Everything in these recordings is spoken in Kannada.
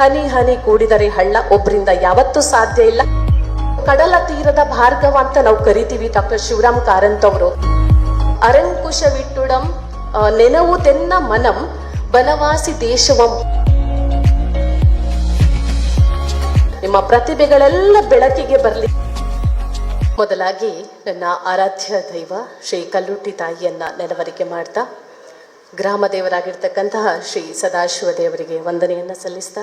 ಹನಿ ಹನಿ ಕೂಡಿದರೆ ಹಳ್ಳ ಒಬ್ಬರಿಂದ ಯಾವತ್ತೂ ಸಾಧ್ಯ ಇಲ್ಲ. ಕಡಲ ತೀರದ ಭಾರ್ಗವ ಅಂತ ನಾವು ಕರಿತೀವಿ ಡಾಕ್ಟರ್ ಶಿವರಾಮ್ ಕಾರಂತ್ ಅವರು. ಅರಂಕುಶವಿಟ್ಟುಡಂ ಆ, ನೆನವು ತೆನ್ನ ಮನಂ ಬನವಾಸಿ ದೇಶವಂ. ನಿಮ್ಮ ಪ್ರತಿಭೆಗಳೆಲ್ಲ ಬೆಳಕಿಗೆ ಬರಲಿ. ಮೊದಲಾಗಿ ನನ್ನ ಆರಾಧ್ಯ ದೈವ ಶ್ರೀ ಕಲ್ಲುಟ್ಟಿ ತಾಯಿಯನ್ನ ನೆನವರಿಕೆ ಮಾಡ್ತಾ ಗ್ರಾಮ ದೇವರಾಗಿರ್ತಕ್ಕಂತಹ ಶ್ರೀ ಸದಾಶಿವ ದೇವರಿಗೆ ವಂದನೆಯನ್ನ ಸಲ್ಲಿಸ್ತಾ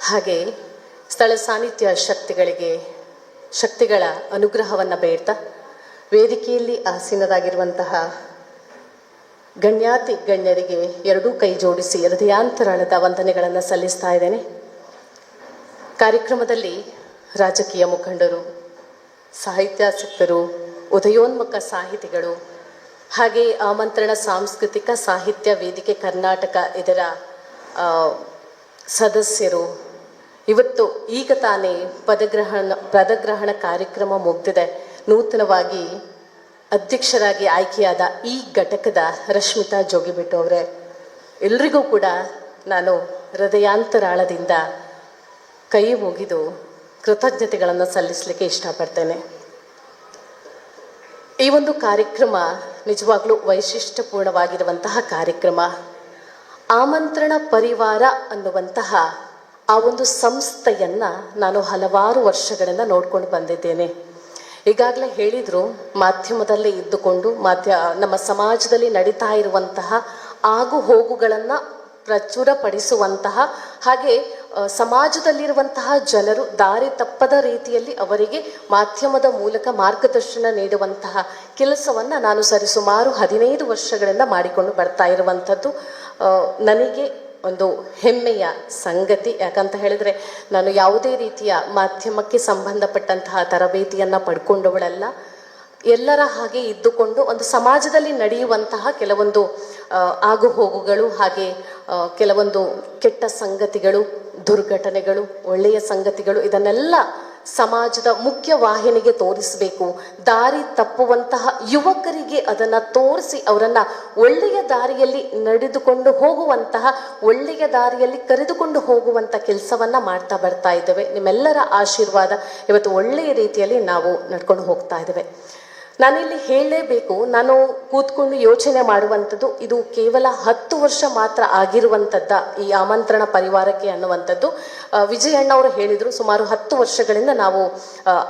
ಹಾಗೆ ಸ್ಥಳ ಸಾನ್ನಿಧ್ಯ ಶಕ್ತಿಗಳಿಗೆ ಶಕ್ತಿಗಳ ಅನುಗ್ರಹವನ್ನು ಬೇಡ್ತಾ ವೇದಿಕೆಯಲ್ಲಿ ಆಸೀನರಾಗಿರುವಂತಹ ಗಣ್ಯಾತಿ ಗಣ್ಯರಿಗೆ ಎರಡೂ ಕೈ ಜೋಡಿಸಿ ಹೃದಯಾಂತರಾಳದ ವಂದನೆಗಳನ್ನು ಸಲ್ಲಿಸ್ತಾ ಇದ್ದೇನೆ. ಕಾರ್ಯಕ್ರಮದಲ್ಲಿ ರಾಜಕೀಯ ಮುಖಂಡರು, ಸಾಹಿತ್ಯಾಸಕ್ತರು, ಉದಯೋನ್ಮುಖ ಸಾಹಿತಿಗಳು ಹಾಗೆ ಆಮಂತ್ರಣ ಸಾಂಸ್ಕೃತಿಕ ಸಾಹಿತ್ಯ ವೇದಿಕೆ ಕರ್ನಾಟಕ ಇದರ ಸದಸ್ಯರು ಇವತ್ತು ಈಗ ತಾನೇ ಪದಗ್ರಹಣ ಪದಗ್ರಹಣ ಕಾರ್ಯಕ್ರಮ ಮುಗ್ದಿದೆ. ನೂತನವಾಗಿ ಅಧ್ಯಕ್ಷರಾಗಿ ಆಯ್ಕೆಯಾದ ಈ ಘಟಕದ ರಶ್ಮಿತಾ ಜೋಗಿಬಿಟ್ಟು ಅವರೇ, ಎಲ್ರಿಗೂ ಕೂಡ ನಾನು ಹೃದಯಾಂತರಾಳದಿಂದ ಕೈ ಮುಗಿದು ಕೃತಜ್ಞತೆಗಳನ್ನು ಸಲ್ಲಿಸಲಿಕ್ಕೆ ಇಷ್ಟಪಡ್ತೇನೆ. ಈ ಒಂದು ಕಾರ್ಯಕ್ರಮ ನಿಜವಾಗ್ಲೂ ವೈಶಿಷ್ಟ್ಯಪೂರ್ಣವಾಗಿರುವಂತಹ ಕಾರ್ಯಕ್ರಮ. ಆಮಂತ್ರಣ ಪರಿವಾರ ಅನ್ನುವಂತಹ ಆ ಒಂದು ಸಂಸ್ಥೆಯನ್ನು ನಾನು ಹಲವಾರು ವರ್ಷಗಳಿಂದ ನೋಡ್ಕೊಂಡು ಬಂದಿದ್ದೇನೆ. ಈಗಾಗಲೇ ಹೇಳಿದರು, ಮಾಧ್ಯಮದಲ್ಲಿ ಇದ್ದುಕೊಂಡು, ಮಾಧ್ಯ, ನಮ್ಮ ಸಮಾಜದಲ್ಲಿ ನಡೀತಾ ಇರುವಂತಹ ಆಗು ಹೋಗುಗಳನ್ನು ಪ್ರಚುರಪಡಿಸುವಂತಹ, ಹಾಗೆ ಸಮಾಜದಲ್ಲಿರುವಂತಹ ಜನರು ದಾರಿ ತಪ್ಪದ ರೀತಿಯಲ್ಲಿ ಅವರಿಗೆ ಮಾಧ್ಯಮದ ಮೂಲಕ ಮಾರ್ಗದರ್ಶನ ನೀಡುವಂತಹ ಕೆಲಸವನ್ನು ನಾನು ಸರಿಸುಮಾರು ಹದಿನೈದು ವರ್ಷಗಳಿಂದ ಮಾಡಿಕೊಂಡು ಬರ್ತಾ ಇರುವಂಥದ್ದು. ನನಗೆ ಒಂದು ಹೆಮ್ಮೆಯ ಸಂಗತಿ. ಯಾಕಂತ ಹೇಳಿದ್ರೆ, ನಾನು ಯಾವುದೇ ರೀತಿಯ ಮಾಧ್ಯಮಕ್ಕೆ ಸಂಬಂಧಪಟ್ಟಂತಹ ತರಬೇತಿಯನ್ನು ಪಡ್ಕೊಂಡವಳಲ್ಲ. ಎಲ್ಲರ ಹಾಗೆ ಇದ್ದುಕೊಂಡು ಒಂದು ಸಮಾಜದಲ್ಲಿ ನಡೆಯುವಂತಹ ಕೆಲವೊಂದು ಆಗು ಆಗುಹೋಗುಗಳು ಹಾಗೆ ಕೆಲವೊಂದು ಕೆಟ್ಟ ಸಂಗತಿಗಳು, ದುರ್ಘಟನೆಗಳು, ಒಳ್ಳೆಯ ಸಂಗತಿಗಳು, ಇದನ್ನೆಲ್ಲ ಸಮಾಜದ ಮುಖ್ಯ ವಾಹಿನಿಗೆ ತೋರಿಸಬೇಕು. ದಾರಿ ತಪ್ಪುವಂತಹ ಯುವಕರಿಗೆ ಅದನ್ನ ತೋರಿಸಿ ಅವರನ್ನ ಒಳ್ಳೆಯ ದಾರಿಯಲ್ಲಿ ನಡೆದುಕೊಂಡು ಹೋಗುವಂತಹ, ಒಳ್ಳೆಯ ದಾರಿಯಲ್ಲಿ ಕರೆದುಕೊಂಡು ಹೋಗುವಂತ ಕೆಲಸವನ್ನ ಮಾಡ್ತಾ ಬರ್ತಾ ಇದ್ದೇವೆ. ನಿಮ್ಮೆಲ್ಲರ ಆಶೀರ್ವಾದ ಇವತ್ತು ಒಳ್ಳೆಯ ರೀತಿಯಲ್ಲಿ ನಾವು ನಡ್ಕೊಂಡು ಹೋಗ್ತಾ ಇದ್ದೇವೆ. ನಾನಿಲ್ಲಿ ಹೇಳಲೇಬೇಕು ನಾನು ಕೂತ್ಕೊಂಡು ಯೋಚನೆ ಮಾಡುವಂಥದ್ದು, ಇದು ಕೇವಲ ಹತ್ತು ವರ್ಷ ಮಾತ್ರ ಆಗಿರುವಂಥದ್ದ ಈ ಆಮಂತ್ರಣ ಪರಿವಾರಕ್ಕೆ ಅನ್ನುವಂಥದ್ದು. ವಿಜಯಣ್ಣ ಅವರು ಹೇಳಿದರು, ಸುಮಾರು ಹತ್ತು ವರ್ಷಗಳಿಂದ ನಾವು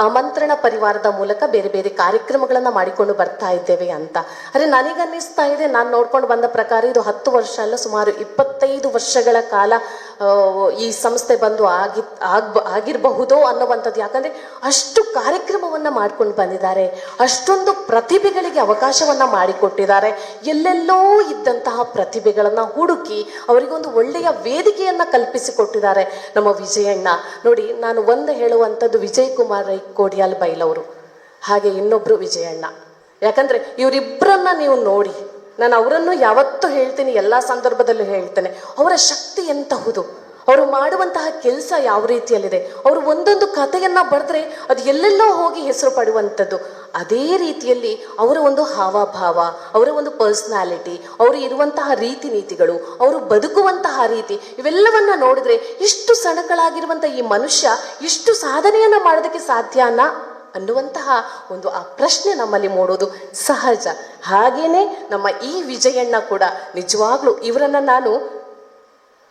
ಆಮಂತ್ರಣ ಪರಿವಾರದ ಮೂಲಕ ಬೇರೆ ಬೇರೆ ಕಾರ್ಯಕ್ರಮಗಳನ್ನು ಮಾಡಿಕೊಂಡು ಬರ್ತಾ ಇದ್ದೇವೆ ಅಂತ. ಅರೆ, ನನಗನ್ನಿಸ್ತಾ ಇದೆ, ನಾನು ನೋಡ್ಕೊಂಡು ಬಂದ ಪ್ರಕಾರ ಇದು ಹತ್ತು ವರ್ಷ ಅಲ್ಲ, ಸುಮಾರು ಇಪ್ಪತ್ತೈದು ವರ್ಷಗಳ ಕಾಲ ಈ ಸಂಸ್ಥೆ ಬಂದು ಆಗಿ ಆಗ್ ಆಗಿರಬಹುದೋ ಅನ್ನುವಂಥದ್ದು. ಯಾಕಂದರೆ ಅಷ್ಟು ಕಾರ್ಯಕ್ರಮವನ್ನು ಮಾಡ್ಕೊಂಡು ಬಂದಿದ್ದಾರೆ, ಅಷ್ಟೊಂದು ಪ್ರತಿಭೆಗಳಿಗೆ ಅವಕಾಶವನ್ನ ಮಾಡಿಕೊಟ್ಟಿದ್ದಾರೆ. ಎಲ್ಲೆಲ್ಲೋ ಇದ್ದಂತಹ ಪ್ರತಿಭೆಗಳನ್ನ ಹುಡುಕಿ ಅವರಿಗೊಂದು ಒಳ್ಳೆಯ ವೇದಿಕೆಯನ್ನ ಕಲ್ಪಿಸಿಕೊಟ್ಟಿದ್ದಾರೆ ನಮ್ಮ ವಿಜಯಣ್ಣ. ನೋಡಿ, ನಾನು ಒಂದು ಹೇಳುವಂಥದ್ದು ವಿಜಯ್ ಕುಮಾರ್ ರೈ ಕೋಡಿಯಾಲ್ ಬೈಲವರು ಹಾಗೆ ಇನ್ನೊಬ್ಬರು ವಿಜಯಣ್ಣ. ಯಾಕಂದ್ರೆ ಇವರಿಬ್ಬರನ್ನ ನೀವು ನೋಡಿ, ನಾನು ಅವರನ್ನು ಯಾವತ್ತೂ ಹೇಳ್ತೀನಿ, ಎಲ್ಲ ಸಂದರ್ಭದಲ್ಲೂ ಹೇಳ್ತೇನೆ. ಅವರ ಶಕ್ತಿ ಎಂತಹುದು? ಅವರು ಮಾಡುವಂತಹ ಕೆಲಸ ಯಾವ ರೀತಿಯಲ್ಲಿದೆ? ಅವರು ಒಂದೊಂದು ಕಥೆಯನ್ನ ಬರೆದ್ರೆ ಅದು ಎಲ್ಲೆಲ್ಲೋ ಹೋಗಿ ಹೆಸರು ಪಡುವಂಥದ್ದು. ಅದೇ ರೀತಿಯಲ್ಲಿ ಅವರ ಒಂದು ಹಾವಭಾವ, ಅವರ ಒಂದು ಪರ್ಸ್ನಾಲಿಟಿ ಅವರು ಇರುವಂತಹ ರೀತಿ ನೀತಿಗಳು, ಅವರು ಬದುಕುವಂತಹ ರೀತಿ, ಇವೆಲ್ಲವನ್ನ ನೋಡಿದ್ರೆ ಇಷ್ಟು ಸಣಕಳಾಗಿರುವಂಥ ಈ ಮನುಷ್ಯ ಇಷ್ಟು ಸಾಧನೆಯನ್ನ ಮಾಡೋದಕ್ಕೆ ಸಾಧ್ಯನಾ ಅನ್ನುವಂತಹ ಒಂದು ಆ ಪ್ರಶ್ನೆ ನಮ್ಮಲ್ಲಿ ಮೂಡೋದು ಸಹಜ. ಹಾಗೇನೆ ನಮ್ಮ ಈ ವಿಜಯಣ್ಣ ಕೂಡ ನಿಜವಾಗ್ಲೂ ಇವರನ್ನ ನಾನು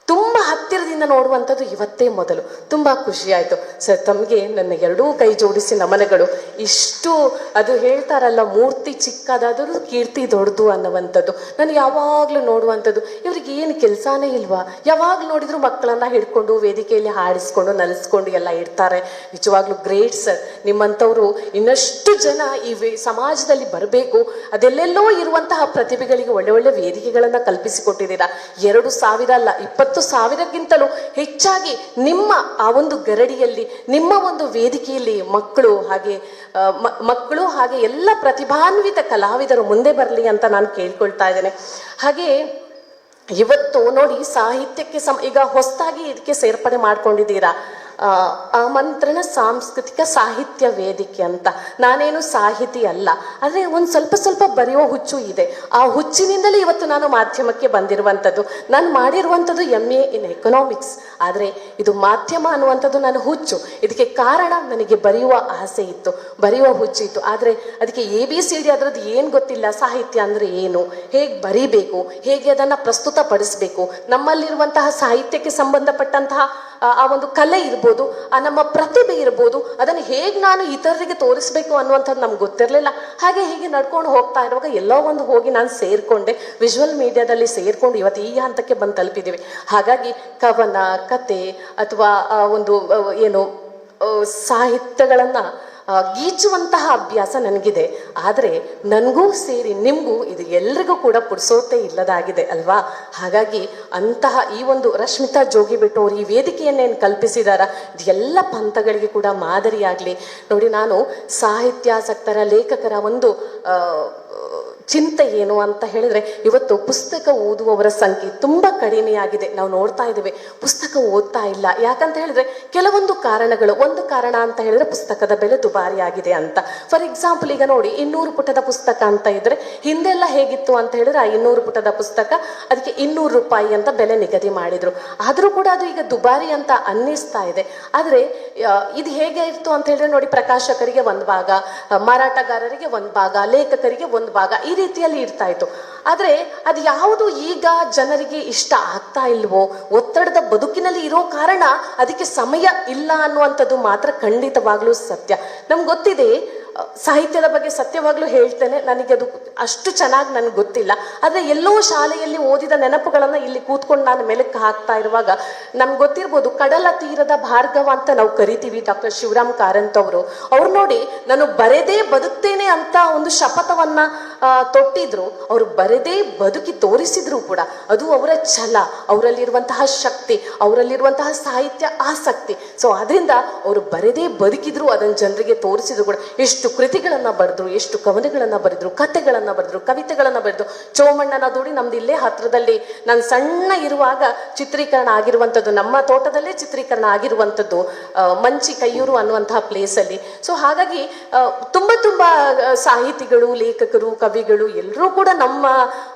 ತುಂಬ ಹತ್ತಿರದಿಂದ ನೋಡುವಂಥದ್ದು ಇವತ್ತೇ ಮೊದಲು. ತುಂಬ ಖುಷಿಯಾಯಿತು. ಸರ್, ತಮಗೆ ನನ್ನ ಎರಡೂ ಕೈ ಜೋಡಿಸಿ ನಮನಗಳು. ಇಷ್ಟು ಅದು ಹೇಳ್ತಾರಲ್ಲ, ಮೂರ್ತಿ ಚಿಕ್ಕದಾದರೂ ಕೀರ್ತಿ ದೊಡ್ಡದು ಅನ್ನುವಂಥದ್ದು. ನಾನು ಯಾವಾಗಲೂ ನೋಡುವಂಥದ್ದು. ಇವ್ರಿಗೆ ಏನು ಕೆಲಸನೇ ಇಲ್ವಾ? ಯಾವಾಗ ನೋಡಿದ್ರು ಮಕ್ಕಳನ್ನು ಹಿಡ್ಕೊಂಡು ವೇದಿಕೆಯಲ್ಲಿ ಹಾಡಿಸ್ಕೊಂಡು, ನಲಿಸ್ಕೊಂಡು ಎಲ್ಲ ಇಡ್ತಾರೆ ನಿಜವಾಗ್ಲೂ ಗ್ರೇಟ್ ಸರ್. ನಿಮ್ಮಂಥವ್ರು ಇನ್ನಷ್ಟು ಜನ ಈ ವೇ- ಸಮಾಜದಲ್ಲಿ ಬರಬೇಕು. ಅದೆಲ್ಲೆಲ್ಲೋ ಇರುವಂತಹ ಪ್ರತಿಭೆಗಳಿಗೆ ಒಳ್ಳೆ ಒಳ್ಳೆ ವೇದಿಕೆಗಳನ್ನು ಕಲ್ಪಿಸಿಕೊಟ್ಟಿದ್ದೀರಾ. ಎರಡು ಸಾವಿರ ಅಲ್ಲ, ಇಪ್ಪತ್ತು ಸಾವಿರಕ್ಕಿಂತಲೂ ಹೆಚ್ಚಾಗಿ ನಿಮ್ಮ ಆ ಒಂದು ಗರಡಿಯಲ್ಲಿ, ನಿಮ್ಮ ಒಂದು ವೇದಿಕೆಯಲ್ಲಿ ಮಕ್ಕಳು ಹಾಗೆ ಮಕ್ಕಳು ಹಾಗೆ ಎಲ್ಲ ಪ್ರತಿಭಾನ್ವಿತ ಕಲಾವಿದರು ಮುಂದೆ ಬರಲಿ ಅಂತ ನಾನು ಕೇಳ್ಕೊಳ್ತಾ ಇದ್ದೇನೆ. ಹಾಗೆ ಇವತ್ತು ನೋಡಿ ಸಾಹಿತ್ಯಕ್ಕೆ ಸಮ, ಈಗ ಹೊಸದಾಗಿ ಇದಕ್ಕೆ ಸೇರ್ಪಡೆ ಮಾಡ್ಕೊಂಡಿದ್ದೀರಾ? ಆಮಂತ್ರಣ ಸಾಂಸ್ಕೃತಿಕ ಸಾಹಿತ್ಯ ವೇದಿಕೆ ಅಂತ. ನಾನೇನು ಸಾಹಿತಿ ಅಲ್ಲ. ಆದರೆ ಒಂದು ಸ್ವಲ್ಪ ಸ್ವಲ್ಪ ಬರೆಯೋ ಹುಚ್ಚು ಇದೆ. ಆ ಹುಚ್ಚಿನಿಂದಲೇ ಇವತ್ತು ನಾನು ಮಾಧ್ಯಮಕ್ಕೆ ಬಂದಿರುವಂಥದ್ದು. ನಾನು ಮಾಡಿರುವಂಥದ್ದು ಎಂ ಎ ಇನ್ ಎಕನಾಮಿಕ್ಸ್ ಆದರೆ ಇದು ಮಾಧ್ಯಮ ಅನ್ನುವಂಥದ್ದು ನಾನು ಹುಚ್ಚು. ಇದಕ್ಕೆ ಕಾರಣ ನನಗೆ ಬರೆಯುವ ಆಸೆ ಇತ್ತು. ಬರೆಯುವ ಹುಚ್ಚು ಇತ್ತು. ಆದರೆ ಅದಕ್ಕೆ ಎ ಬಿ ಸಿ ಡಿ ಅದರದ್ದು ಏನು ಗೊತ್ತಿಲ್ಲ. ಸಾಹಿತ್ಯ ಅಂದರೆ ಏನು? ಹೇಗೆ ಬರೀಬೇಕು? ಹೇಗೆ ಅದನ್ನು ಪ್ರಸ್ತುತಪಡಿಸಬೇಕು? ನಮ್ಮಲ್ಲಿರುವಂತಹ ಸಾಹಿತ್ಯಕ್ಕೆ ಸಂಬಂಧಪಟ್ಟಂತಹ ಆ- ಒಂದು ಕಲೆ ಇರ್ಬೋದು, ಆ ನಮ್ಮ ಪ್ರತಿಭೆ ಇರ್ಬೋದು, ಅದನ್ನು ಹೇಗೆ ನಾನು ಇತರರಿಗೆ ತೋರಿಸ್ಬೇಕು ಅನ್ನುವಂಥದ್ದು ನಮ್ಗೆ ಗೊತ್ತಿರಲಿಲ್ಲ. ಹಾಗೆ ಹೀಗೆ ನಡ್ಕೊಂಡು ಹೋಗ್ತಾ ಇರುವಾಗ ಎಲ್ಲೋ ಒಂದು ಹೋಗಿ ನಾನು ಸೇರಿಕೊಂಡೆ ವಿಜುವಲ್ ಮೀಡಿಯಾದಲ್ಲಿ ಸೇರಿಕೊಂಡು ಇವತ್ತು ಈ ಹಂತಕ್ಕೆ ಬಂದು ತಲುಪಿದ್ದೀವಿ. ಹಾಗಾಗಿ ಕವನ, ಕತೆ, ಅಥವಾ ಒಂದು ಏನು ಸಾಹಿತ್ಯಗಳನ್ನು ಗೀಚುವಂತಹ ಅಭ್ಯಾಸ ನನಗಿದೆ. ಆದರೆ ನನಗೂ ಸೇರಿ ನಿಮಗೂ ಇದು ಎಲ್ರಿಗೂ ಕೂಡ ಪುಡಿಸೋತೆ ಇಲ್ಲದಾಗಿದೆ ಅಲ್ವಾ? ಹಾಗಾಗಿ ಅಂತಹ ಈ ಒಂದು ರಶ್ಮಿತಾ ಜೋಗಿಬಿಟ್ಟು ಅವರು ಈ ವೇದಿಕೆಯನ್ನೇನು ಕಲ್ಪಿಸಿದಾರ ಎಲ್ಲ ಪಂಥಗಳಿಗೆ ಕೂಡ ಮಾದರಿಯಾಗಲಿ. ನೋಡಿ, ನಾನು ಸಾಹಿತ್ಯಾಸಕ್ತರ, ಲೇಖಕರ ಒಂದು ಚಿಂತೆ ಏನು ಅಂತ ಹೇಳಿದ್ರೆ, ಇವತ್ತು ಪುಸ್ತಕ ಓದುವವರ ಸಂಖ್ಯೆ ತುಂಬ ಕಡಿಮೆಯಾಗಿದೆ. ನಾವು ನೋಡ್ತಾ ಇದ್ದೇವೆ, ಪುಸ್ತಕ ಓದ್ತಾ ಇಲ್ಲ. ಯಾಕಂತ ಹೇಳಿದ್ರೆ, ಕೆಲವೊಂದು ಕಾರಣಗಳು, ಒಂದು ಕಾರಣ ಅಂತ ಹೇಳಿದ್ರೆ ಪುಸ್ತಕದ ಬೆಲೆ ದುಬಾರಿ ಆಗಿದೆ ಅಂತ. ಫಾರ್ ಎಕ್ಸಾಂಪಲ್ ಈಗ ನೋಡಿ, ಇನ್ನೂರು ಪುಟದ ಪುಸ್ತಕ ಅಂತ ಇದ್ರೆ, ಹಿಂದೆಲ್ಲ ಹೇಗಿತ್ತು ಅಂತ ಹೇಳಿದ್ರೆ, ಆ ಇನ್ನೂರು ಪುಟದ ಪುಸ್ತಕ ಅದಕ್ಕೆ ಇನ್ನೂರು ರೂಪಾಯಿ ಅಂತ ಬೆಲೆ ನಿಗದಿ ಮಾಡಿದ್ರು. ಆದರೂ ಕೂಡ ಅದು ಈಗ ದುಬಾರಿ ಅಂತ ಅನ್ನಿಸ್ತಾ ಇದೆ. ಆದರೆ ಇದು ಹೇಗೆ ಇತ್ತು ಅಂತ ಹೇಳಿದ್ರೆ ನೋಡಿ, ಪ್ರಕಾಶಕರಿಗೆ ಒಂದು ಭಾಗ, ಮಾರಾಟಗಾರರಿಗೆ ಒಂದು ಭಾಗ, ಲೇಖಕರಿಗೆ ಒಂದು ಭಾಗ, ಈ ರೀತಿಯಲ್ಲಿ ಇರ್ತಾ ಇತ್ತು. ಆದರೆ ಅದು ಯಾವುದು ಈಗ ಜನರಿಗೆ ಇಷ್ಟ ಆಗ್ತಾ ಇಲ್ವೋ, ಒತ್ತಡದ ಬದುಕಿನಲ್ಲಿ ಇರೋ ಕಾರಣ ಅದಕ್ಕೆ ಸಮಯ ಇಲ್ಲ ಅನ್ನುವಂಥದ್ದು ಮಾತ್ರ ಖಂಡಿತವಾಗ್ಲೂ ಸತ್ಯ. ನಮ್ಗೆ ಗೊತ್ತಿದೆ ಸಾಹಿತ್ಯದ ಬಗ್ಗೆ ಸತ್ಯವಾಗ್ಲೂ ಹೇಳ್ತೇನೆ, ನನಗೆ ಅದು ಅಷ್ಟು ಚೆನ್ನಾಗಿ ನನಗೆ ಗೊತ್ತಿಲ್ಲ. ಆದರೆ ಎಲ್ಲೋ ಶಾಲೆಯಲ್ಲಿ ಓದಿದ ನೆನಪುಗಳನ್ನು ಇಲ್ಲಿ ಕೂತ್ಕೊಂಡು ನಾನು ಮೆಲುಕು ಹಾಕ್ತಾ ಇರುವಾಗ ನಮ್ಗೆ ಗೊತ್ತಿರ್ಬೋದು ಕಡಲ ತೀರದ ಭಾರ್ಗವ ಅಂತ ನಾವು ಕರಿತೀವಿ ಡಾಕ್ಟರ್ ಶಿವರಾಮ್ ಕಾರಂತ್ ಅವರು. ಅವ್ರು ನೋಡಿ ನಾನು ಬರೆದೇ ಬದುಕ್ತೇನೆ ಅಂತ ಒಂದು ಶಪಥವನ್ನ ತೊಟ್ಟಿದ್ರು. ಅವರು ಬರೆದೇ ಬದುಕಿ ತೋರಿಸಿದ್ರು ಕೂಡ. ಅದು ಅವರ ಛಲ, ಅವರಲ್ಲಿರುವಂತಹ ಶಕ್ತಿ, ಅವರಲ್ಲಿರುವಂತಹ ಸಾಹಿತ್ಯ ಆಸಕ್ತಿ. ಸೊ ಅದರಿಂದ ಅವರು ಬರೆದೇ ಬದುಕಿದ್ರು ಅದನ್ನು ಜನರಿಗೆ ತೋರಿಸಿದ್ರು ಕೂಡ. ಎಷ್ಟು ಕೃತಿಗಳನ್ನ ಬರೆದ್ರು, ಎಷ್ಟು ಕವನಗಳನ್ನು ಬರೆದ್ರು, ಕಥೆಗಳನ್ನು ಬರೆದ್ರು, ಕವಿತೆಗಳನ್ನ ಬರೆದ್ರು. ಚೋಮಣ್ಣನ ದೂಡಿ ನಮ್ದು ಇಲ್ಲೇ ಹತ್ರದಲ್ಲಿ. ನಾನು ಸಣ್ಣ ಇರುವಾಗ ಚಿತ್ರೀಕರಣ ಆಗಿರುವಂಥದ್ದು, ನಮ್ಮ ತೋಟದಲ್ಲೇ ಚಿತ್ರೀಕರಣ ಆಗಿರುವಂಥದ್ದು ಮಂಚಿ ಕೈಯೂರು ಅನ್ನುವಂತಹ ಪ್ಲೇಸಲ್ಲಿ ಸೊ ಹಾಗಾಗಿ ತುಂಬ ತುಂಬ ಸಾಹಿತಿಗಳು, ಲೇಖಕರು, ಕವಿಗಳು ಎಲ್ಲರೂ ಕೂಡ ನಮ್ಮ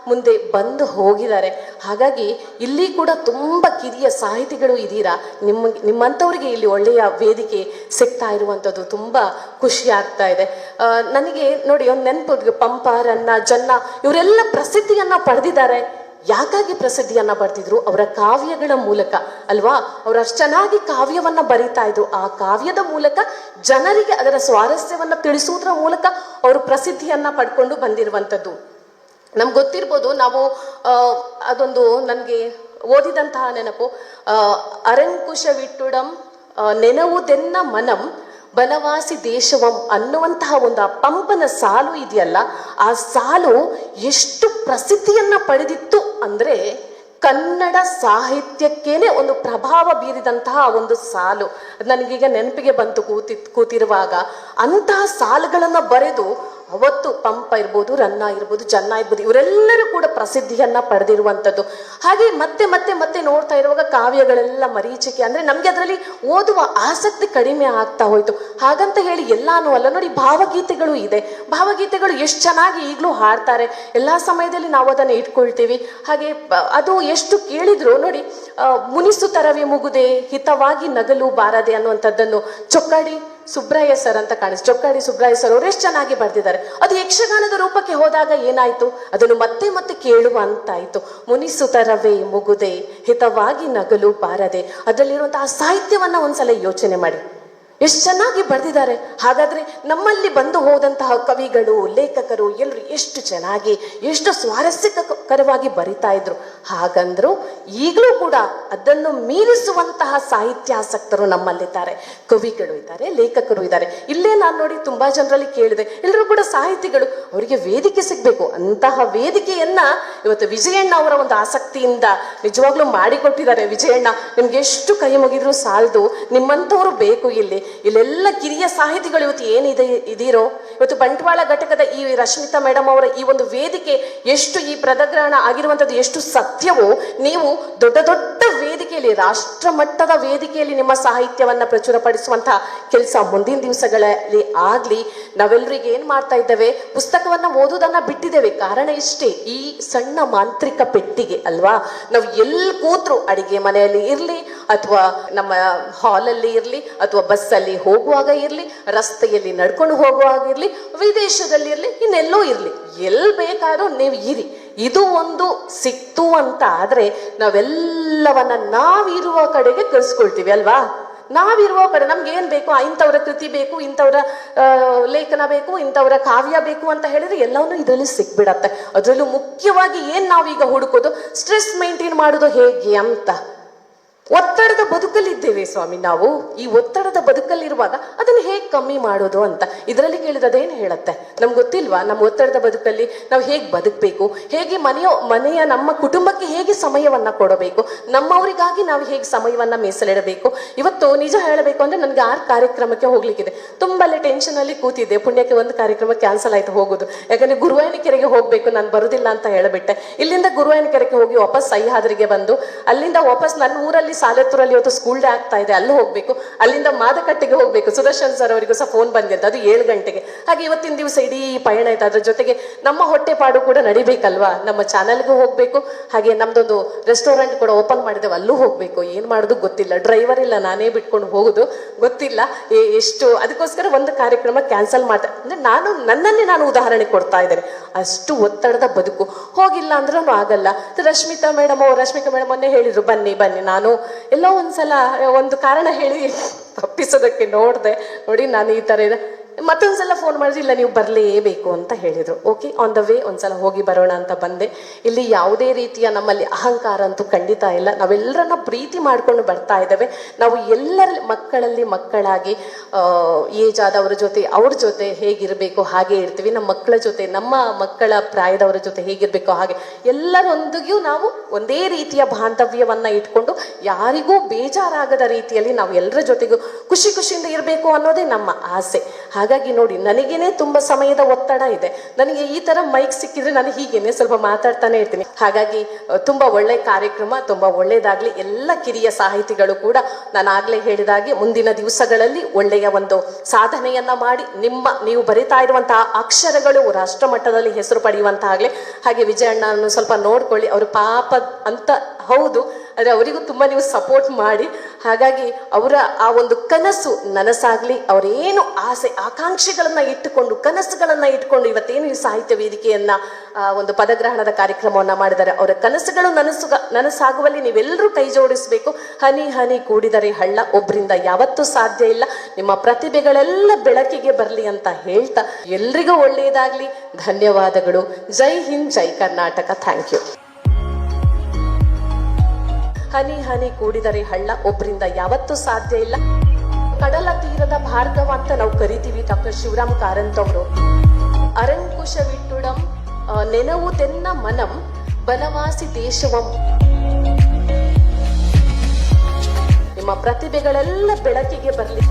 ಮುಂದೆ ಬಂದು ಹೋಗಿದ್ದಾರೆ. ಹಾಗಾಗಿ, ಇಲ್ಲಿ ಕೂಡ ತುಂಬ ಕಿರಿಯ ಸಾಹಿತಿಗಳು ಇದ್ದೀರಾ? ನಿಮ್ಮ ನಿಮ್ಮಂಥವ್ರಿಗೆ ಇಲ್ಲಿ ಒಳ್ಳೆಯ ವೇದಿಕೆ ಸಿಗ್ತಾ ಇರುವಂಥದ್ದು ತುಂಬ ಖುಷಿ ಆಗ್ತಾ ಇದೆ. ಆ, ನನಗೆ ನೋಡಿ ಒಂದು ನೆನಪು ಪಂಪ ರನ್ನ ಜನ್ನ ಇವರೆಲ್ಲ ಪ್ರಸಿದ್ಧಿಯನ್ನ ಪಡೆದಿದ್ದಾರೆ. ಯಾಕಾಗಿ ಪ್ರಸಿದ್ಧಿಯನ್ನ ಪಡೆದಿದ್ರು? ಅವರ ಕಾವ್ಯಗಳ ಮೂಲಕ. ಅಲ್ವಾ? ಅವ್ರು ಅಷ್ಟು ಚೆನ್ನಾಗಿ ಕಾವ್ಯವನ್ನ ಬರೀತಾ ಇದ್ರು. ಆ ಕಾವ್ಯದ ಮೂಲಕ ಜನರಿಗೆ ಅದರ ಸ್ವಾರಸ್ಯವನ್ನ ತಿಳಿಸುವುದರ ಮೂಲಕ ಅವರು ಪ್ರಸಿದ್ಧಿಯನ್ನ ಪಡ್ಕೊಂಡು ಬಂದಿರುವಂಥದ್ದು. ನಮ್ಗೆ ಗೊತ್ತಿರ್ಬೋದು ನಾವು ಅದೊಂದು ನನಗೆ ಓದಿದಂತಹ ನೆನಪು. ಅರಂಕುಶ ಆ, ನೆನವುದೆನ್ನ ಮನಂ ಬನವಾಸಿ ದೇಶವಂ ಅನ್ನುವಂತಹ ಒಂದು ಆ ಪಂಪನ ಸಾಲು ಇದೆಯಲ್ಲ, ಆ ಸಾಲು ಎಷ್ಟು ಪ್ರಸಿದ್ಧಿಯನ್ನ ಪಡೆದಿತ್ತು ಅಂದ್ರೆ ಕನ್ನಡ ಸಾಹಿತ್ಯಕ್ಕೇನೆ ಒಂದು ಪ್ರಭಾವ ಬೀರಿದಂತಹ ಒಂದು ಸಾಲು. ನನಗೀಗ ನೆನಪಿಗೆ ಬಂತು ಕೂತಿ ಕೂತಿರುವಾಗ. ಅಂತಹ ಸಾಲುಗಳನ್ನು ಬರೆದು ಅವತ್ತು ಪಂಪ ಇರ್ಬೋದು, ರನ್ನ ಇರ್ಬೋದು, ಜನ್ನ ಇರ್ಬೋದು, ಇವರೆಲ್ಲರೂ ಕೂಡ ಪ್ರಸಿದ್ಧಿಯನ್ನ ಪಡೆದಿರುವಂಥದ್ದು. ಹಾಗೆ ಮತ್ತೆ ಮತ್ತೆ ಮತ್ತೆ ನೋಡ್ತಾ ಇರುವಾಗ ಕಾವ್ಯಗಳೆಲ್ಲ ಮರೀಚಿಕೆ, ಅಂದ್ರೆ ನಮ್ಗೆ ಅದರಲ್ಲಿ ಓದುವ ಆಸಕ್ತಿ ಕಡಿಮೆ ಆಗ್ತಾ ಹೋಯ್ತು. ಹಾಗಂತ ಹೇಳಿ ಎಲ್ಲಾನು ಅಲ್ಲ. ನೋಡಿ, ಭಾವಗೀತೆಗಳು ಇದೆ. ಭಾವಗೀತೆಗಳು ಎಷ್ಟು ಚೆನ್ನಾಗಿ ಈಗಲೂ ಹಾಡ್ತಾರೆ. ಎಲ್ಲಾ ಸಮಯದಲ್ಲಿ ನಾವು ಅದನ್ನು ಇಟ್ಕೊಳ್ತೀವಿ. ಹಾಗೆ ಅದು ಎಷ್ಟು ಕೇಳಿದ್ರು ನೋಡಿ ಮುನಿಸು ತರವೇ ಮುಗುದೆ, ಹಿತವಾಗಿ ನಗಲು ಬಾರದೆ ಅನ್ನುವಂಥದ್ದನ್ನು, ಚೊಕ್ಕಾಡಿ ಸುಬ್ರಾಯ ಸರ್ ಅಂತ ಕಾಣಿಸ್ ಚೊಕ್ಕಾಡಿ ಸುಬ್ರಾಯ ಸರ್ ಅವರು ಎಷ್ಟು ಚೆನ್ನಾಗಿ ಬರೆದಿದ್ದಾರೆ. ಅದು ಯಕ್ಷಗಾನದ ರೂಪಕ್ಕೆ ಹೋದಾಗ ಏನಾಯ್ತು? ಅದನ್ನು ಮತ್ತೆ ಮತ್ತೆ ಕೇಳುವ ಅಂತಾಯ್ತು. ಮುನಿಸುತರವೇ ಮುಗುದೆ, ಹಿತವಾಗಿ ನಗಲು ಬಾರದೆ. ಅದರಲ್ಲಿರುವಂತಹ ಸಾಹಿತ್ಯವನ್ನ ಒಂದ್ಸಲ ಯೋಚನೆ ಮಾಡಿ. ಎಷ್ಟು ಚೆನ್ನಾಗಿ ಬರೆದಿದ್ದಾರೆ. ಹಾಗಾದ್ರೆ ನಮ್ಮಲ್ಲಿ ಬಂದು ಹೋದಂತಹ ಕವಿಗಳು, ಲೇಖಕರು ಎಲ್ಲರೂ ಎಷ್ಟು ಚೆನ್ನಾಗಿ, ಎಷ್ಟು ಸ್ವಾರಸ್ಯಕರವಾಗಿ ಬರಿತಾ ಇದ್ರು. ಹಾಗಂದ್ರು ಈಗಲೂ ಕೂಡ ಅದನ್ನು ಮೀರಿಸುವಂತಹ ಸಾಹಿತ್ಯಾಸಕ್ತರು ನಮ್ಮಲ್ಲಿದ್ದಾರೆ. ಕವಿಗಳು ಇದ್ದಾರೆ, ಲೇಖಕರು ಇದ್ದಾರೆ. ಇಲ್ಲೇ ನಾನು ನೋಡಿ ತುಂಬಾ ಜನರಲ್ಲಿ ಕೇಳಿದೆ. ಎಲ್ಲರೂ ಕೂಡ ಸಾಹಿತಿಗಳು. ಅವರಿಗೆ ವೇದಿಕೆ ಸಿಗಬೇಕು. ಅಂತಹ ವೇದಿಕೆಯನ್ನ ಇವತ್ತು ವಿಜಯಣ್ಣ ಅವರ ಒಂದು ಆಸಕ್ತಿಯಿಂದ ನಿಜವಾಗ್ಲೂ ಮಾಡಿಕೊಟ್ಟಿದ್ದಾರೆ. ವಿಜಯಣ್ಣ, ನಿಮ್ಗೆ ಎಷ್ಟು ಕೈ ಮುಗಿದ್ರು ಸಾಲದು. ನಿಮ್ಮಂಥವ್ರು ಬೇಕು ಇಲ್ಲಿ. ಇಲ್ಲೆಲ್ಲ ಕಿರಿಯ ಸಾಹಿತಿಗಳು ಇವತ್ತು ಏನಿದೆ ಇದೀರೋ? ಇವತ್ತು ಬಂಟ್ವಾಳ ಘಟಕದ ಈ ರಶ್ಮಿತಾ ಮೇಡಮ್ ಅವರ ಈ ಒಂದು ವೇದಿಕೆ ಎಷ್ಟು ಈ ಪ್ರದಗ್ರಹಣ ಆಗಿರುವಂಥದ್ದು, ಎಷ್ಟು ಸತ್ಯವೋ, ನೀವು ದೊಡ್ಡ ದೊಡ್ಡ ವೇದಿಕೆಯಲ್ಲಿ, ರಾಷ್ಟ್ರ ಮಟ್ಟದ ವೇದಿಕೆಯಲ್ಲಿ ನಿಮ್ಮ ಸಾಹಿತ್ಯವನ್ನ ಪ್ರಚುರಪಡಿಸುವಂತಹ ಕೆಲಸ ಮುಂದಿನ ದಿವಸಗಳಲ್ಲಿ ಆಗಲಿ ನಾವೆಲ್ಲರಿಗೆ ಏನು ಮಾಡ್ತಾ ಇದ್ದೇವೆ? ಪುಸ್ತಕವನ್ನ ಓದುವುದನ್ನು ಬಿಟ್ಟಿದ್ದೇವೆ. ಕಾರಣ ಇಷ್ಟೇ, ಈ ಸಣ್ಣ ಮಾಂತ್ರಿಕ ಪೆಟ್ಟಿಗೆ, ಅಲ್ವಾ? ನಾವು ಎಲ್ಲಿ ಕೂತ್ರು ಅಡಿಗೆ ಮನೆಯಲ್ಲಿ ಇರ್ಲಿ ಅಥವಾ ನಮ್ಮ ಹಾಲಲ್ಲಿ ಇರಲಿ ಅಥವಾ ಬಸ್ಸಲ್ಲಿ ಹೋಗುವಾಗ ಇರಲಿ, ರಸ್ತೆಯಲ್ಲಿ ನಡ್ಕೊಂಡು ಹೋಗುವಾಗ ಇರಲಿ, ವಿದೇಶದಲ್ಲಿ ಇರ್ಲಿ, ಇನ್ನೆಲ್ಲೋ ಇರಲಿ ಎಲ್ಲಿ ಬೇಕಾದ್ರೂ ನೀವು ಇರಿ. ಇದು ಒಂದು ಸಿಕ್ತು ಅಂತ ಆದರೆ ನಾವೆಲ್ಲವನ್ನ ನಾವಿರುವ ಕಡೆಗೆ ಕಳಿಸ್ಕೊಳ್ತೀವಿ ಅಲ್ವಾ? ನಾವಿರುವ ಕಡೆ ನಮ್ಗೆ ಏನ್ ಬೇಕು? ಇಂಥವ್ರ ಕೃತಿ ಬೇಕು, ಇಂಥವ್ರ ಲೇಖನ ಬೇಕು, ಇಂಥವ್ರ ಕಾವ್ಯ ಬೇಕು ಅಂತ ಹೇಳಿದ್ರೆ ಎಲ್ಲವನ್ನೂ ಇದರಲ್ಲಿ ಸಿಕ್ಬಿಡತ್ತೆ. ಅದರಲ್ಲೂ ಮುಖ್ಯವಾಗಿ ಏನ್ ನಾವೀಗ ಹುಡುಕೋದು? ಸ್ಟ್ರೆಸ್ ಮೇಂಟೈನ್ ಮಾಡೋದು ಹೇಗೆ ಅಂತ. ಒತ್ತಡದ ಬದುಕಲ್ಲಿದ್ದೇವೆ ಸ್ವಾಮಿ. ನಾವು ಈ ಒತ್ತಡದ ಬದುಕಲ್ಲಿರುವಾಗ ಅದನ್ನು ಹೇಗೆ ಕಮ್ಮಿ ಮಾಡೋದು ಅಂತ ಇದರಲ್ಲಿ ಕೇಳಿದದೇನು ಹೇಳುತ್ತೆ? ನಮ್ಗೆ ಗೊತ್ತಿಲ್ವಾ? ನಮ್ಮ ಒತ್ತಡದ ಬದುಕಲ್ಲಿ ನಾವು ಹೇಗೆ ಬದುಕಬೇಕು? ಹೇಗೆ ಮನೆಯ ಮನೆಯ ನಮ್ಮ ಕುಟುಂಬಕ್ಕೆ ಹೇಗೆ ಸಮಯವನ್ನು ಕೊಡಬೇಕು? ನಮ್ಮವರಿಗಾಗಿ ನಾವು ಹೇಗೆ ಸಮಯವನ್ನು ಮೀಸಲಿಡಬೇಕು? ಇವತ್ತು ನಿಜ ಹೇಳಬೇಕು ಅಂದರೆ ನನಗೆ ಆರು ಕಾರ್ಯಕ್ರಮಕ್ಕೆ ಹೋಗ್ಲಿಕ್ಕಿದೆ. ಟೆನ್ಷನ್ ಅಲ್ಲಿ ಕೂತಿದ್ದೆ. ಪುಣ್ಯಕ್ಕೆ ಒಂದು ಕಾರ್ಯಕ್ರಮ ಕ್ಯಾನ್ಸಲ್ ಆಯ್ತು ಹೋಗೋದು. ಯಾಕಂದ್ರೆ ಗುರುವಾಯನಿಕೆರೆಗೆ ಹೋಗಬೇಕು, ನಾನು ಬರೋದಿಲ್ಲ ಅಂತ ಹೇಳಿಬಿಟ್ಟೆ. ಇಲ್ಲಿಂದ ಗುರುವಾಯನಿಕೆರೆಗೆ ಹೋಗಿ ವಾಪಸ್ ಸಹ್ಯಾದ್ರಿಗೆ ಬಂದು, ಅಲ್ಲಿಂದ ವಾಪಸ್ ನನ್ನ ಊರಲ್ಲಿ ಸಾಲೆತ್ತೂರಲ್ಲಿ ಇವತ್ತು ಸ್ಕೂಲ್ ಡೇ ಆಗ್ತಾ ಇದೆ, ಅಲ್ಲಿ ಹೋಗ್ಬೇಕು. ಅಲ್ಲಿಂದ ಮಾದಕಟ್ಟೆಗೆ ಹೋಗ್ಬೇಕು. ಸುದರ್ಶನ್ ಸರ್ ಅವರಿಗೂ ಸಹ ಫೋನ್ ಬಂದಿದ್ದು ಅದು ಏಳು ಗಂಟೆಗೆ. ಹಾಗೆ ಇವತ್ತಿನ ದಿವಸ ಇಡೀ ಪಯಣ ಆಯ್ತು. ಅದ್ರ ಜೊತೆಗೆ ನಮ್ಮ ಹೊಟ್ಟೆ ಪಾಡು ಕೂಡ ನಡಿಬೇಕಲ್ವಾ? ನಮ್ಮ ಚಾನಲ್ಗೂ ಹೋಗ್ಬೇಕು. ಹಾಗೆ ನಮ್ದೊಂದು ರೆಸ್ಟೋರೆಂಟ್ ಕೂಡ ಓಪನ್ ಮಾಡಿದೆವು. ಅಲ್ಲೂ ಹೋಗ್ಬೇಕು. ಏನ್ ಮಾಡೋದು ಗೊತ್ತಿಲ್ಲ. ಡ್ರೈವರ್ ಇಲ್ಲ, ನಾನೇ ಬಿಟ್ಕೊಂಡು ಹೋಗುದು ಗೊತ್ತಿಲ್ಲ. ಎಷ್ಟು ಅದಕ್ಕೋಸ್ಕರ ಒಂದು ಕಾರ್ಯಕ್ರಮ ಕ್ಯಾನ್ಸಲ್ ಮಾಡ್ತಾ ಅಂದ್ರೆ ನಾನು ನನ್ನನ್ನೇ ನಾನು ಉದಾಹರಣೆ ಕೊಡ್ತಾ ಇದ್ದೇನೆ. ಅಷ್ಟು ಒತ್ತಡದ ಬದುಕು. ಹೋಗಿಲ್ಲ ಅಂದ್ರೂ ಆಗಲ್ಲ. ರಶ್ಮಿತಾ ಮೇಡಮ್ ರಶ್ಮಿಕಾ ಮೇಡಮ್ ಮೊನ್ನೆ ಹೇಳಿದ್ರು, ಬನ್ನಿ ಬನ್ನಿ, ನಾನು ಎಲ್ಲೋ ಒಂದ್ಸಲ, ಒಂದು ಕಾರಣ ಹೇಳಿ ತಪ್ಪಿಸೋದಕ್ಕೆ ನೋಡಿದೆ. ನೋಡಿ, ನಾನು ಈ ತರ ಇದೆ. ಮತ್ತೊಂದ್ಸಲ ಫೋನ್ ಮಾಡಿದ್ರೆ, ಇಲ್ಲ, ನೀವು ಬರಲೇಬೇಕು ಅಂತ ಹೇಳಿದರು. ಓಕೆ ಆನ್ ದ ವೇ ಒಂದ್ಸಲ ಹೋಗಿ ಬರೋಣ ಅಂತ ಬಂದೆ. ಇಲ್ಲಿ ಯಾವುದೇ ರೀತಿಯ ನಮ್ಮಲ್ಲಿ ಅಹಂಕಾರ ಅಂತೂ ಖಂಡಿತ ಇಲ್ಲ. ನಾವೆಲ್ಲರನ್ನ ಪ್ರೀತಿ ಮಾಡ್ಕೊಂಡು ಬರ್ತಾ ಇದ್ದೇವೆ. ನಾವು ಎಲ್ಲರ ಮಕ್ಕಳಲ್ಲಿ ಮಕ್ಕಳಾಗಿ ಏಜ್ ಆದವರ ಜೊತೆ, ಅವ್ರ ಜೊತೆ ಹೇಗಿರಬೇಕು ಹಾಗೆ ಇರ್ತೀವಿ. ನಮ್ಮ ಮಕ್ಕಳ ಜೊತೆ, ನಮ್ಮ ಮಕ್ಕಳ ಪ್ರಾಯದವರ ಜೊತೆ ಹೇಗಿರಬೇಕು ಹಾಗೆ. ಎಲ್ಲರೊಂದಿಗೂ ನಾವು ಒಂದೇ ರೀತಿಯ ಬಾಂಧವ್ಯವನ್ನ ಇಟ್ಕೊಂಡು, ಯಾರಿಗೂ ಬೇಜಾರಾಗದ ರೀತಿಯಲ್ಲಿ ನಾವು ಎಲ್ಲರ ಜೊತೆಗೂ ಖುಷಿ ಖುಷಿಯಿಂದ ಇರಬೇಕು ಅನ್ನೋದೇ ನಮ್ಮ ಆಸೆ. ಹಾಗಾಗಿ ನೋಡಿ, ನನಗೇನೆ ತುಂಬ ಸಮಯದ ಒತ್ತಡ ಇದೆ. ನನಗೆ ಈ ತರ ಮೈಕ್ ಸಿಕ್ಕಿದ್ರೆ ನಾನು ಹೀಗೇನೆ ಸ್ವಲ್ಪ ಮಾತಾಡ್ತಾನೆ ಇರ್ತೀನಿ. ಹಾಗಾಗಿ ತುಂಬಾ ಒಳ್ಳೆ ಕಾರ್ಯಕ್ರಮ, ತುಂಬಾ ಒಳ್ಳೇದಾಗ್ಲಿ, ಎಲ್ಲ ಕಿರಿಯ ಸಾಹಿತಿಗಳು ಕೂಡ ನಾನು ಆಗ್ಲೇ ಹೇಳಿದಾಗೆ ಮುಂದಿನ ದಿವಸಗಳಲ್ಲಿ ಒಳ್ಳೆಯ ಒಂದು ಸಾಧನೆಯನ್ನ ಮಾಡಿ, ನಿಮ್ಮ, ನೀವು ಬರಿತಾ ಇರುವಂತಹ ಅಕ್ಷರಗಳು ರಾಷ್ಟ್ರ ಮಟ್ಟದಲ್ಲಿ ಹೆಸರು ಪಡೆಯುವಂತಾಗ್ಲಿ ಹಾಗೆ ವಿಜಯಣ್ಣನ ಸ್ವಲ್ಪ ನೋಡ್ಕೊಳ್ಳಿ, ಅವರು ಪಾಪ ಅಂತ, ಹೌದು ಆದರೆ ಅವರಿಗೂ ತುಂಬ ನೀವು ಸಪೋರ್ಟ್ ಮಾಡಿ. ಹಾಗಾಗಿ ಅವರ ಆ ಒಂದು ಕನಸು ನನಸಾಗಲಿ, ಅವರೇನು ಆಸೆ, ಆಕಾಂಕ್ಷೆಗಳನ್ನು ಇಟ್ಟುಕೊಂಡು, ಕನಸುಗಳನ್ನು ಇಟ್ಟುಕೊಂಡು ಇವತ್ತೇನು ಈ ಸಾಹಿತ್ಯ ವೇದಿಕೆಯನ್ನ ಒಂದು ಪದಗ್ರಹಣದ ಕಾರ್ಯಕ್ರಮವನ್ನ ಮಾಡಿದ್ದಾರೆ. ಅವರ ಕನಸುಗಳು ನನಸು ನನಸಾಗುವಲ್ಲಿ ನೀವೆಲ್ಲರೂ ಕೈ ಜೋಡಿಸಬೇಕು. ಹನಿ ಹನಿ ಕೂಡಿದರೆ ಹಳ್ಳ ಒಬ್ಬರಿಂದ ಯಾವತ್ತೂ ಸಾಧ್ಯ ಇಲ್ಲ. ನಿಮ್ಮ ಪ್ರತಿಭೆಗಳೆಲ್ಲ ಬೆಳಕಿಗೆ ಬರಲಿ ಅಂತ ಹೇಳ್ತಾ, ಎಲ್ರಿಗೂ ಒಳ್ಳೆಯದಾಗಲಿ. ಧನ್ಯವಾದಗಳು. ಜೈ ಹಿಂದ್, ಜೈ ಕರ್ನಾಟಕ. ಥ್ಯಾಂಕ್ ಯು ಹನಿ ಹನಿ ಕೂಡಿದರೆ ಹಳ್ಳ ಒಬ್ಬರಿಂದ ಯಾವತ್ತೂ ಸಾಧ್ಯ ಇಲ್ಲ. ಕಡಲ ತೀರದ ಭಾರ್ಗವ ಅಂತ ನಾವು ಕರಿತೀವಿ ಡಾಕ್ಟರ್ ಶಿವರಾಮ್ ಕಾರಂತ್ ಅವರು ಅರಂಕುಶ ವಿಟ್ಟುಡಂ ನೆನವು ತೆನ್ನ ಮನಂ, ಬನವಾಸಿ ದೇಶವಂ. ನಿಮ್ಮ ಪ್ರತಿಭೆಗಳೆಲ್ಲ ಬೆಳಕಿಗೆ ಬರಲಿ.